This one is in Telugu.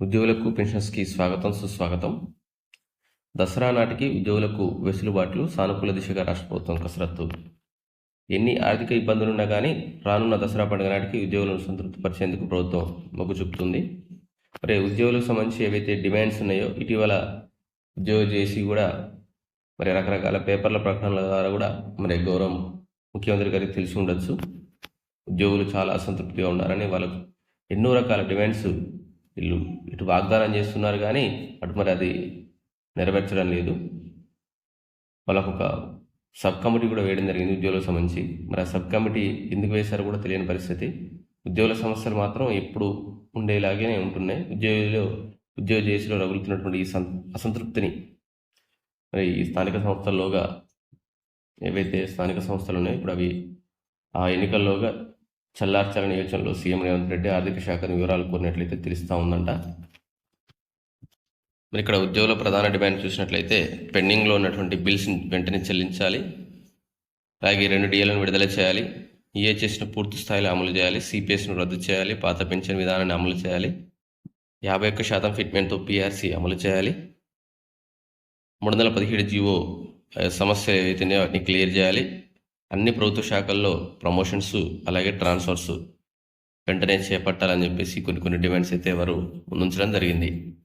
ఉద్యోగులకు పెన్షన్స్కి స్వాగతం సుస్వాగతం. దసరా నాటికి ఉద్యోగులకు వెసులుబాట్లు సానుకూల దిశగా రాష్ట్ర ప్రభుత్వం కసరత్తు. ఎన్ని ఆర్థిక ఇబ్బందులున్నా కానీ రానున్న దసరా పండుగ నాటికి ఉద్యోగులను సంతృప్తిపరిచేందుకు ప్రభుత్వం మొగ్గు చూపుతుంది. మరి ఉద్యోగులకు సంబంధించి ఏవైతే డిమాండ్స్ ఉన్నాయో ఇటీవల ఉద్యోగ చేసి కూడా మరి రకరకాల పేపర్ల ప్రకటనల ద్వారా కూడా మరి గౌరవం ముఖ్యమంత్రి గారికి తెలిసి ఉండొచ్చు. ఉద్యోగులు చాలా అసంతృప్తిగా ఉన్నారని వాళ్ళకు ఎన్నో రకాల డిమాండ్స్ వీళ్ళు ఇటు వాగ్దానం చేస్తున్నారు కానీ అటు మరి అది నెరవేర్చడం లేదు. వాళ్ళకు ఒక సబ్ కమిటీ కూడా వేయడం జరిగింది ఉద్యోగులకు సంబంధించి. మరి ఆ సబ్ కమిటీ ఎందుకు వేశారో కూడా తెలియని పరిస్థితి. ఉద్యోగుల సమస్యలు మాత్రం ఎప్పుడు ఉండేలాగానే ఉంటున్నాయి. ఉద్యోగులు ఉద్యోగ చేసిలో రగులుతున్నటువంటి ఈ అసంతృప్తిని మరి ఈ స్థానిక సంస్థల్లోగా ఏవైతే స్థానిక సంస్థలు ఉన్నాయో ఇప్పుడు అవి ఆ ఎన్నికల్లోగా చల్లార్చాలని యోచనలో సీఎం రేవంత్ రెడ్డి ఆర్థిక శాఖను వివరాలు కోరినట్లయితే తెలుస్తూ ఉందంట. మరి ఇక్కడ ఉద్యోగుల ప్రధాన డిమాండ్ చూసినట్లయితే పెండింగ్లో ఉన్నటువంటి బిల్స్ వెంటనే చెల్లించాలి. అలాగే రెండు డిఎలను విడుదల చేయాలి. ఈహెచ్ఎస్ను పూర్తి స్థాయిలో అమలు చేయాలి. సిపిఎస్ను రద్దు చేయాలి. పాత పెన్షన్ విధానాన్ని అమలు చేయాలి. యాభై ఒక్క శాతం ఫిట్మెంట్తో పిఆర్సీ అమలు చేయాలి. మూడు వందల పదిహేడు జీవో సమస్య ఏవైతున్నాయో వాటిని క్లియర్ చేయాలి. అన్ని ప్రభుత్వ శాఖల్లో ప్రమోషన్స్ అలాగే ట్రాన్స్ఫర్స్ వెంటనే చేపట్టాలని చెప్పేసి కొన్ని కొన్ని డిమాండ్స్ అయితే వారు ముందుంచడం జరిగింది.